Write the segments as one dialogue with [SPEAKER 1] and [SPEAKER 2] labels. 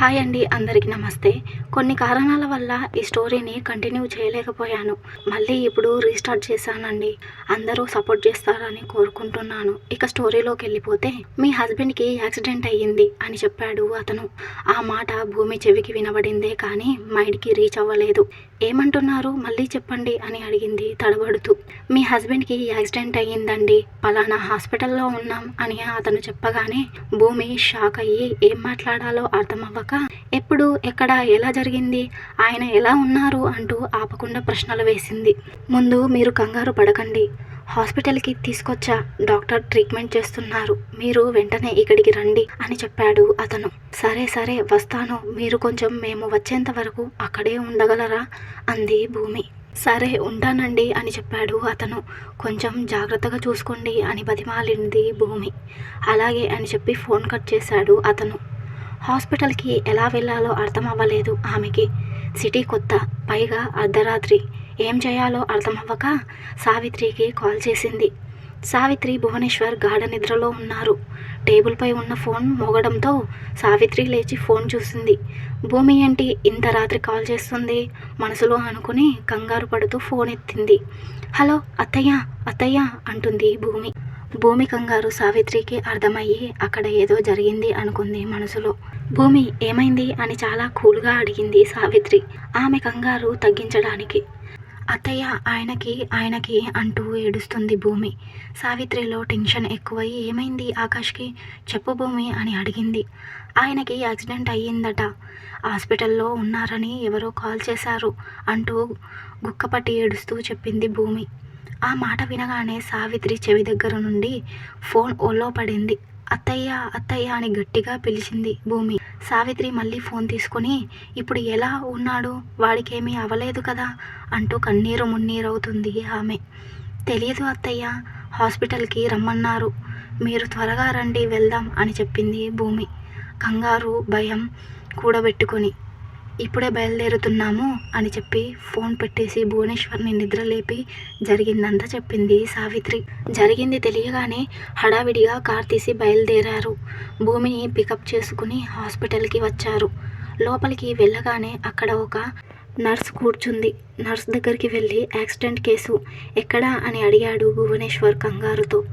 [SPEAKER 1] Hi అండి అందరికీ నమస్తే. కొన్ని కారణాల వల్ల ఈ స్టోరీని కంటిన్యూ చేయలేకపోయాను. మళ్ళీ ఇప్పుడు రీస్టార్ట్ చేశానండి. అందరూ సపోర్ట్ చేస్తారని కోరుకుంటున్నాను. ఇక స్టోరీలోకి వెళ్ళిపోతే మీ హస్బెండ్కి యాక్సిడెంట్ అయ్యింది అని చెప్పాడు అతను. ఆ మాట భూమి చెవికి వినబడిందే కానీ మైండ్కి రీచ్ అవ్వలేదు. ఏమంటున్నారు? మళ్ళీ చెప్పండి అని అడిగింది తడబడుతూ. మీ హస్బెండ్కి యాక్సిడెంట్ అయ్యిందండి. పలానా హాస్పిటల్లో ఉన్నాం అని అతను చెప్పగానే భూమి షాక్ అయ్యి ఏం మాట్లాడాలో అర్థమవ్వక ఎప్పుడు? ఎక్కడ? ఎలా జరిగింది? ఆయన ఎలా ఉన్నారు? అంటూ ఆపకుండా ప్రశ్నలు వేసింది. ముందు మీరు కంగారు పడకండి. హాస్పిటల్కి తీసుకొచ్చా? డాక్టర్ ట్రీట్మెంట్ చేస్తున్నారు. మీరు వెంటనే ఇక్కడికి రండి అని చెప్పాడు అతను. సరే సరే వస్తాను. మీరు కొంచెం మేము వచ్చేంత వరకు అక్కడే ఉండగలరా? అంది భూమి. సరే ఉంటానండి అని చెప్పాడు అతను. కొంచెం జాగ్రత్తగా చూసుకోండి అని బతిమాలింది భూమి. అలాగే అని చెప్పి ఫోన్ కట్ చేశాడు అతను. హాస్పిటల్కి ఎలా వెళ్ళాలో అర్థం అవ్వలేదు ఆమెకి. సిటీ కొత్త పైగా అర్ధరాత్రి. ఏం చేయాలో అర్థం అవ్వక సావిత్రికి కాల్ చేసింది. సావిత్రి భువనేశ్వర్ గాఢ నిద్రలో ఉన్నారు. టేబుల్పై ఉన్న ఫోన్ మోగడంతో సావిత్రి లేచి ఫోన్ చూసింది. భూమి ఏంటి ఇంత రాత్రి కాల్ చేస్తుంది? మనసులో అనుకుని కంగారు పడుతూ ఫోన్ ఎత్తింది. హలో అత్తయ్య అత్తయ్య అంటుంది భూమి. భూమి కంగారు సావిత్రికి అర్థమయ్యి అక్కడ ఏదో జరిగింది అనుకుంది మనసులో. భూమి ఏమైంది? అని చాలా కూల్గా అడిగింది సావిత్రి. ఆమె కంగారు తగ్గించడానికి. అత్తయ్య ఆయనకి ఆయనకి అంటూ ఏడుస్తుంది భూమి. సావిత్రిలో టెన్షన్ ఎక్కువై ఏమైంది ఆకాష్కి? చెప్పు భూమి అని అడిగింది. ఆయనకి యాక్సిడెంట్ అయ్యిందట. హాస్పిటల్లో ఉన్నారని ఎవరో కాల్ చేశారు అంటూ గుక్కపట్టి ఏడుస్తూ చెప్పింది భూమి. ఆ మాట వినగానే సావిత్రి చెవి దగ్గర నుండి ఫోన్ ఓలో పడింది. అత్తయ్య అత్తయ్య అని గట్టిగా పిలిచింది భూమి. సావిత్రి మళ్ళీ ఫోన్ తీసుకొని ఇప్పుడు ఎలా ఉన్నాడు? వాడికేమీ అవ్వలేదు కదా? అంటూ కన్నీరు మున్నీరవుతుంది ఆమె. తెలియదు అత్తయ్య హాస్పిటల్కి రమ్మన్నారు. మీరు త్వరగా రండి వెళ్దాం అని చెప్పింది భూమి. కంగారు భయం కూడబెట్టుకొని. ఇప్పుడే బయలుదేరుతున్నాము అని చెప్పి ఫోన్ పెట్టేసి భువనేశ్వర్ని నిద్రలేపి జరిగిందంతా చెప్పింది సావిత్రి. జరిగింది తెలియగానే హడావిడిగా కార్ తీసి బయలుదేరారు. భూమిని పికప్ చేసుకుని హాస్పిటల్కి వచ్చారు. లోపలికి వెళ్ళగానే అక్కడ ఒక నర్స్ కూర్చుంది. నర్స్ దగ్గరికి వెళ్ళి యాక్సిడెంట్ కేసు ఎక్కడా అని అడిగాడు భువనేశ్వర్ కంగారుతో.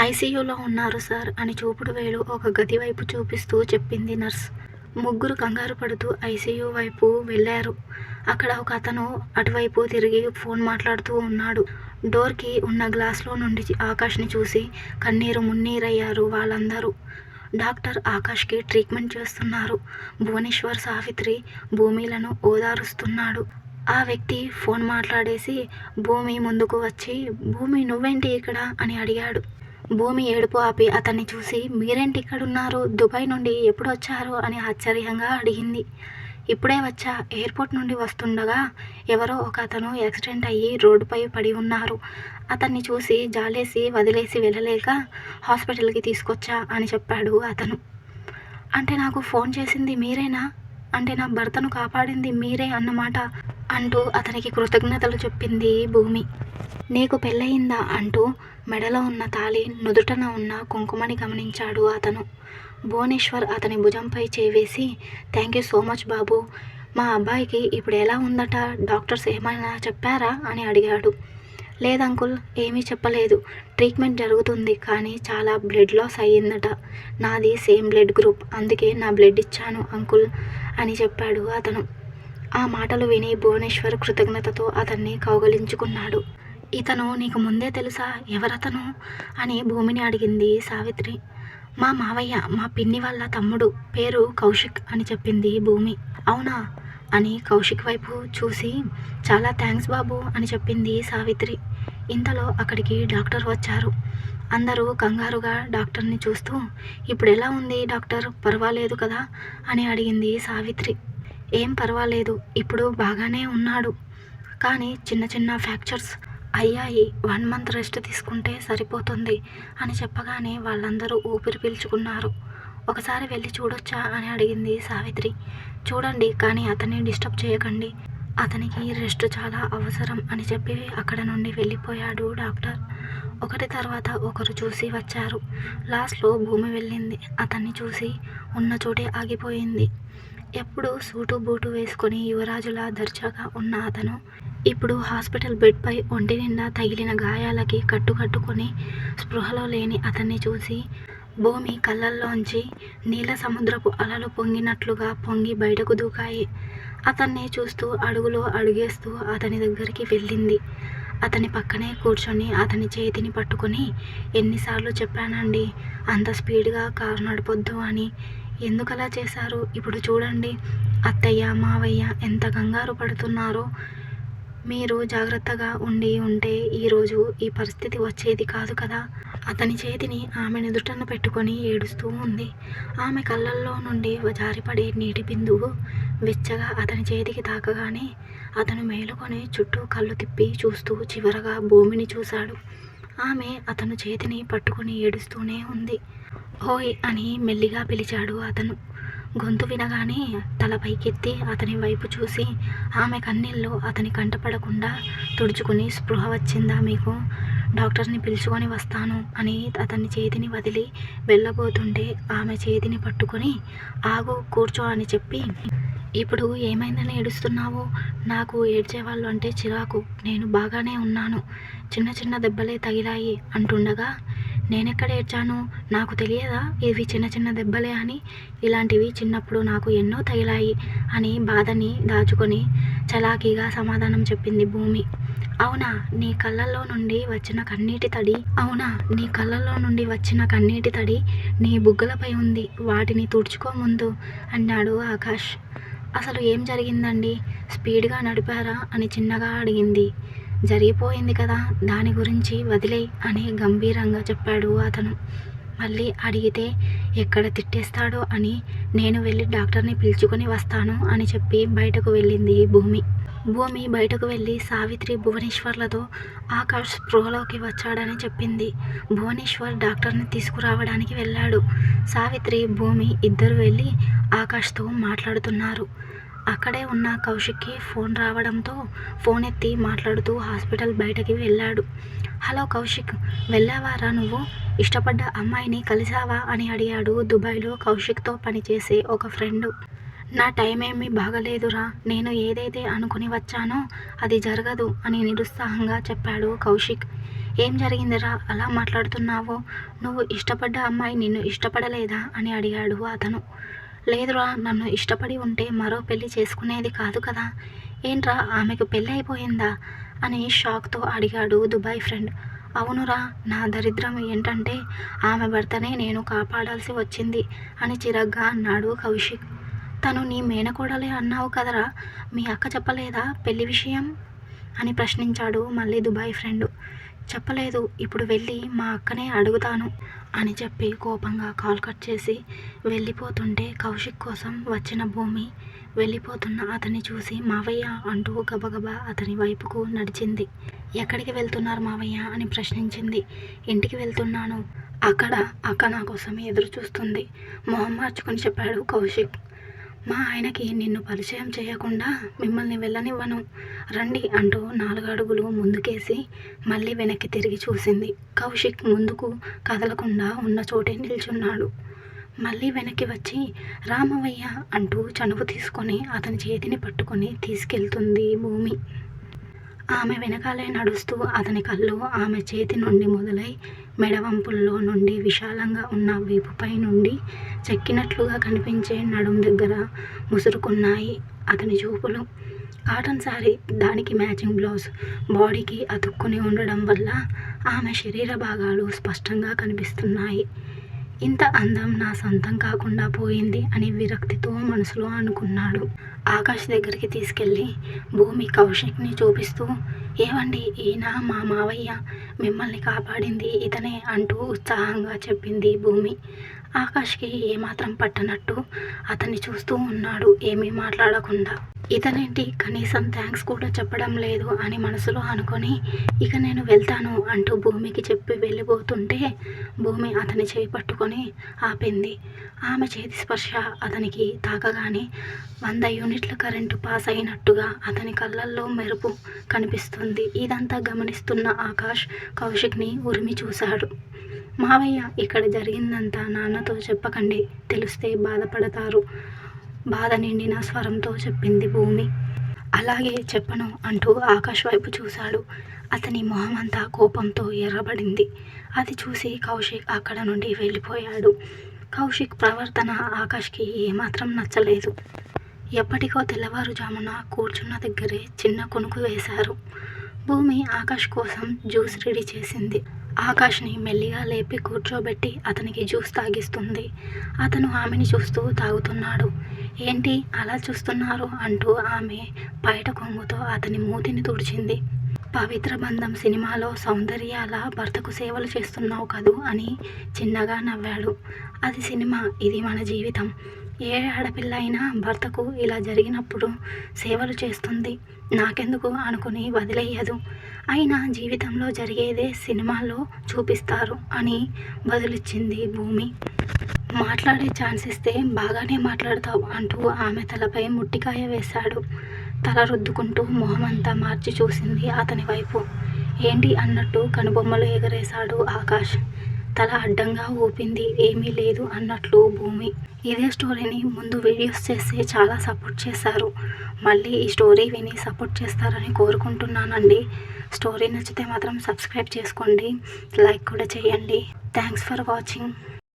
[SPEAKER 1] ఐసీయూలో ఉన్నారు సార్ అని చూపుడు వేలు ఒక గది వైపు చూపిస్తూ చెప్పింది నర్స్. ముగ్గురు కంగారు పడుతూ ఐసీయూ వైపు వెళ్ళారు. అక్కడ ఒక అతను అటువైపు తిరిగి ఫోన్ మాట్లాడుతూ ఉన్నాడు. డోర్కి ఉన్న గ్లాస్లో నుండి ఆకాష్ని చూసి కన్నీరు మున్నీరయ్యారు వాళ్ళందరూ. డాక్టర్ ఆకాష్కి ట్రీట్మెంట్ చేస్తున్నారు. భువనేశ్వర్ సావిత్రి భూమిలను ఓదారుస్తున్నాడు. ఆ వ్యక్తి ఫోన్ మాట్లాడేసి భూమి ముందుకు వచ్చి భూమి నువ్వేంటి ఇక్కడ? అని అడిగాడు. భూమి ఏడుపు ఆపి అతన్ని చూసి మీరేంటి ఇక్కడున్నారు? దుబాయ్ నుండి ఎప్పుడు వచ్చారు? అని ఆశ్చర్యంగా అడిగింది. ఇప్పుడే వచ్చా. ఎయిర్పోర్ట్ నుండి వస్తుండగా ఎవరో ఒక అతను యాక్సిడెంట్ అయ్యి రోడ్డుపై పడి ఉన్నారు. అతన్ని చూసి జాలేసి వదిలేసి వెళ్ళలేక హాస్పిటల్కి తీసుకొచ్చా అని చెప్పాడు అతను. అంటే నాకు ఫోన్ చేసింది మీరేనా? అంటే నా భర్తను కాపాడింది మీరే అన్నమాట అంటూ అతనికి కృతజ్ఞతలు చెప్పింది భూమి. నీకు పెళ్ళయిందా అంటూ మెడలో ఉన్న తాళి నుదుటన ఉన్న కుంకుమని గమనించాడు అతను. భువనేశ్వర్ అతని భుజంపై చేవేసి థ్యాంక్ యూ సో మచ్ బాబు. మా అబ్బాయికి ఇప్పుడు ఎలా ఉందట? డాక్టర్స్ ఏమైనా చెప్పారా? అని అడిగాడు. లేదు అంకుల్ ఏమీ చెప్పలేదు. ట్రీట్మెంట్ జరుగుతుంది కానీ చాలా బ్లడ్ లాస్ అయ్యిందట. నాది సేమ్ బ్లడ్ గ్రూప్ అందుకే నా బ్లడ్ ఇచ్చాను అంకుల్ అని చెప్పాడు అతను. ఆ మాటలు విని భువనేశ్వర్ కృతజ్ఞతతో అతన్ని కౌగలించుకున్నాడు. ఇతను నీకు ముందే తెలుసా ఎవరతను? అని భూమిని అడిగింది సావిత్రి. మా మావయ్య మా పిన్ని వాళ్ళ తమ్ముడు పేరు కౌశిక్ అని చెప్పింది భూమి. అవునా? అని కౌశిక్ వైపు చూసి చాలా థ్యాంక్స్ బాబు అని చెప్పింది సావిత్రి. ఇంతలో అక్కడికి డాక్టర్ వచ్చారు. అందరూ కంగారుగా డాక్టర్ని చూస్తూ ఇప్పుడు ఎలా ఉంది డాక్టర్? పర్వాలేదు కదా? అని అడిగింది సావిత్రి. ఏం పర్వాలేదు ఇప్పుడు బాగానే ఉన్నాడు. కానీ చిన్న చిన్న ఫ్రాక్చర్స్ అయ్యాయి. వన్ మంత్ రెస్ట్ తీసుకుంటే సరిపోతుంది అని చెప్పగానే వాళ్ళందరూ ఊపిరి పీల్చుకున్నారు. ఒకసారి వెళ్ళి చూడొచ్చా? అని అడిగింది సావిత్రి. చూడండి కానీ అతన్ని డిస్టర్బ్ చేయకండి. అతనికి రెస్ట్ చాలా అవసరం అని చెప్పి అక్కడ నుండి వెళ్ళిపోయాడు డాక్టర్. ఒకటి తర్వాత ఒకరు చూసి వచ్చారు. లాస్ట్లో భూమి వెళ్ళింది. అతన్ని చూసి ఉన్న చోటే ఆగిపోయింది. ఎప్పుడు సూటు బూటు వేసుకొని యువరాజులా దర్జాగా ఉన్న అతను ఇప్పుడు హాస్పిటల్ బెడ్పై ఒంటి నిండా తగిలిన గాయాలకి కట్టుకట్టుకొని స్పృహలో లేని అతన్ని చూసి భూమి కళ్ళల్లోంచి నీల సముద్రపు అలలు పొంగినట్లుగా పొంగి బయటకు దూకాయి. అతన్ని చూస్తూ అడుగులో అడుగేస్తూ అతని దగ్గరికి వెళ్ళింది. అతని పక్కనే కూర్చొని అతని చేతిని పట్టుకొని ఎన్నిసార్లు చెప్పానండి అంత స్పీడ్గా కారు నడపొద్దు అని. ఎందుకలా చేశారు? ఇప్పుడు చూడండి అత్తయ్య మావయ్య ఎంత కంగారు పడుతున్నారో. మీరు జాగ్రత్తగా ఉండి ఉంటే ఈరోజు ఈ పరిస్థితి వచ్చేది కాదు కదా. అతని చేతిని ఆమె నుదుటను పెట్టుకొని ఏడుస్తూ ఉంది. ఆమె కళ్ళల్లో నుండి జారిపడే నీటి బిందువు వెచ్చగా అతని చేతికి తాకగానే అతను మేలుకొని చుట్టూ కళ్ళు తిప్పి చూస్తూ చివరగా భూమిని చూశాడు. ఆమె అతను చేతిని పట్టుకొని ఏడుస్తూనే ఉంది. ఓయ్ అని మెల్లిగా పిలిచాడు అతను. గొంతు వినగానే తల పైకెత్తి అతని వైపు చూసి ఆమె కన్నీళ్ళు అతని కంటపడకుండా తుడుచుకుని స్పృహ వచ్చిందా మీకు? డాక్టర్ని పిలుచుకొని వస్తాను అని అతని చేతిని వదిలి వెళ్ళబోతుంటే ఆమె చేతిని పట్టుకొని ఆగు కూర్చో అని చెప్పి ఇప్పుడు ఏమైందని ఏడుస్తున్నావు? నాకు ఏడ్చేవాళ్ళు అంటే చిరాకు. నేను బాగానే ఉన్నాను. చిన్న చిన్న దెబ్బలే తగిలాయి అంటుండగా నేనెక్కడ ఏడ్చాను? నాకు తెలియదా? ఇవి చిన్న చిన్న దెబ్బలే అని. ఇలాంటివి చిన్నప్పుడు నాకు ఎన్నో తగిలాయి అని బాధని దాచుకొని చలాకీగా సమాధానం చెప్పింది భూమి. అవునా నీ కళ్ళల్లో నుండి వచ్చిన కన్నీటి తడి? అవునా నీ కళ్ళల్లో నుండి వచ్చిన కన్నీటి తడి నీ బుగ్గలపై ఉంది వాటిని తుడుచుకో ముందు అన్నాడు ఆకాష్. అసలు ఏం జరిగిందండి? స్పీడ్గా నడిపారా? అని చిన్నగా అడిగింది. జరిగిపోయింది కదా దాని గురించి వదిలే అని గంభీరంగా చెప్పాడు అతను. మళ్ళీ అడిగితే ఎక్కడ తిట్టేస్తాడో అని నేను వెళ్ళి డాక్టర్ని పిలుచుకొని వస్తాను అని చెప్పి బయటకు వెళ్ళింది భూమి. భూమి బయటకు వెళ్ళి సావిత్రి భువనేశ్వర్లతో ఆకాష్ స్పృహలోకి వచ్చాడని చెప్పింది. భువనేశ్వర్ డాక్టర్ని తీసుకురావడానికి వెళ్ళాడు. సావిత్రి భూమి ఇద్దరు వెళ్ళి ఆకాష్తో మాట్లాడుతున్నారు. అక్కడే ఉన్న కౌశిక్కి ఫోన్ రావడంతో ఫోన్ ఎత్తి మాట్లాడుతూ హాస్పిటల్ బయటకి వెళ్ళాడు. హలో కౌశిక్ వెళ్ళావారా నువ్వు? ఇష్టపడ్డ అమ్మాయిని కలిసావా? అని అడిగాడు దుబాయ్లో కౌశిక్తో పనిచేసే ఒక ఫ్రెండ్. నా టైం ఏమీ బాగలేదురా. నేను ఏదైతే అనుకుని వచ్చానో అది జరగదు అని నిరుత్సాహంగా చెప్పాడు కౌశిక్. ఏం జరిగిందిరా? అలా మాట్లాడుతున్నావో? నువ్వు ఇష్టపడ్డ అమ్మాయి నిన్ను ఇష్టపడలేదా? అని అడిగాడు అతను. లేదురా నన్ను ఇష్టపడి ఉంటే మరో పెళ్ళి చేసుకునేది కాదు కదా. ఏంట్రా ఆమెకు పెళ్ళి అయిపోయిందా అని షాక్తో అడిగాడు దుబాయ్ ఫ్రెండ్. అవునురా నా దరిద్రం ఏంటంటే ఆమె భర్తనే నేను కాపాడాల్సి వచ్చింది అని చిరగ్గా అన్నాడు కౌశిక్. తను నీ మేనకోడలే అన్నావు కదరా? మీ అక్క చెప్పలేదా పెళ్ళి విషయం? అని ప్రశ్నించాడు మళ్ళీ దుబాయ్ ఫ్రెండ్. చెప్పలేదు ఇప్పుడు వెళ్ళి మా అక్కనే అడుగుతాను అని చెప్పి కోపంగా కాల్ కట్ చేసి వెళ్ళిపోతుంటే కౌశిక్ కోసం వచ్చిన భూమి వెళ్ళిపోతున్న అతన్ని చూసి మావయ్య అంటూ గబగబా అతని వైపుకు నడిచింది. ఎక్కడికి వెళ్తున్నారు మావయ్య? అని ప్రశ్నించింది. ఇంటికి వెళ్తున్నాను. అక్కడ అక్క నా కోసం ఎదురు చూస్తుంది మొహం మార్చుకొని చెప్పాడు కౌశిక్. మా ఆయనకి నిన్ను పరిచయం చేయకుండా మిమ్మల్ని వెళ్ళనివ్వను. రండి అంటూ నాలుగు అడుగులు ముందుకేసి మళ్ళీ వెనక్కి తిరిగి చూసింది. కౌశిక్ ముందుకు కదలకుండా ఉన్న చోటే నిల్చున్నాడు. మళ్ళీ వెనక్కి వచ్చి రామవయ్య అంటూ చనువు తీసుకొని అతని చేతిని పట్టుకొని తీసుకెళ్తుంది భూమి. ఆమె వెనకాలే నడుస్తూ అతని కళ్ళు ఆమె చేతి నుండి మొదలై మెడవంపుల్లో నుండి విశాలంగా ఉన్న వీపుపై నుండి చెక్కినట్లుగా కనిపించే నడుం దగ్గర ముసురుకున్నాయి అతని చూపులు. కాటన్ శారీ దానికి మ్యాచింగ్ బ్లౌజ్ బాడీకి అతుక్కుని ఉండడం వల్ల ఆమె శరీర భాగాలు స్పష్టంగా కనిపిస్తున్నాయి. ఇంత అందం నా సొంతం కాకుండా పోయింది అని విరక్తితో మనసులో అనుకున్నాడు. ఆకాష్ దగ్గరికి తీసుకెళ్ళి భూమి కౌశిక్ని చూపిస్తూ ఏవండి ఈయన మా మావయ్య? మిమ్మల్ని కాపాడింది ఇతనే అంటూ ఉత్సాహంగా చెప్పింది భూమి. ఆకాష్కి ఏమాత్రం పట్టనట్టు అతన్ని చూస్తూ ఉన్నాడు. ఏమీ మాట్లాడకుండా. ఇతనేంటి? కనీసం థ్యాంక్స్ కూడా చెప్పడం లేదు అని మనసులో అనుకొని ఇక నేను వెళ్తాను అంటూ భూమికి చెప్పి వెళ్ళిపోతుంటే భూమి అతని చేయి పట్టుకొని ఆపింది. ఆమె చేతి స్పర్శ అతనికి తాకగానే వంద యూనిట్ల కరెంటు పాస్ అయినట్టుగా అతని కళ్ళల్లో మెరుపు కనిపిస్తుంది. ఇదంతా గమనిస్తున్న ఆకాష్ కౌశిక్ని ఉరిమి చూశాడు. మావయ్య ఇక్కడ జరిగిందంతా నాన్నతో చెప్పకండి తెలిస్తే బాధపడతారు. బాధ నిండిన స్వరంతో చెప్పింది భూమి. అలాగే చెప్పను అంటూ ఆకాష్ వైపు చూశాడు. అతని మొహం అంతా కోపంతో ఎర్రబడింది. అది చూసి కౌశిక్ అక్కడ నుండి వెళ్ళిపోయాడు. కౌశిక్ ప్రవర్తన ఆకాష్కి ఏమాత్రం నచ్చలేదు. ఎప్పటికో తెల్లవారుజామున కూర్చున్న దగ్గరే చిన్న కొనుకు వేశారు. భూమి ఆకాష్ కోసం జ్యూస్ రెడీ చేసింది. ఆకాష్ని మెల్లిగా లేపి కూర్చోబెట్టి అతనికి జ్యూస్ తాగిస్తుంది. అతను ఆమెని చూస్తూ తాగుతున్నాడు. ఏంటి అలా చూస్తున్నారు? అంటూ ఆమె బయట కొంగుతో అతని మూతిని తుడిచింది. పవిత్ర బంధం సినిమాలో సౌందర్యాల భర్తకు సేవలు చేస్తున్నావు కదూ? అని చిన్నగా నవ్వాడు. అది సినిమా ఇది మన జీవితం. ఏ ఆడపిల్ల అయినా భర్తకు ఇలా జరిగినప్పుడు సేవలు చేస్తుంది. నాకెందుకు అనుకుని వదిలేయదు. అయినా జీవితంలో జరిగేదే సినిమాల్లో చూపిస్తారు అని బదులిచ్చింది భూమి. మాట్లాడే ఛాన్స్ ఇస్తే బాగానే మాట్లాడతావు అంటూ ఆమె తలపై ముట్టికాయ వేశాడు. తల రుద్దుకుంటూ మొహమంతా మార్చి చూసింది అతని వైపు. ఏంటి అన్నట్టు కనుబొమ్మలు ఎగరేశాడు ఆకాష్. తల అడ్డంగా ఊపింది. ఏమీ లేదు అన్నట్లు భూమి. ఇదే స్టోరీని ముందు వీడియోస్ చేస్తే చాలా సపోర్ట్ చేశారు. మళ్ళీ ఈ స్టోరీ విని సపోర్ట్ చేస్తారని కోరుకుంటున్నానండి. స్టోరీ నచ్చితే మాత్రం సబ్స్క్రైబ్ చేసుకోండి. లైక్ కూడా చేయండి. Thanks for watching.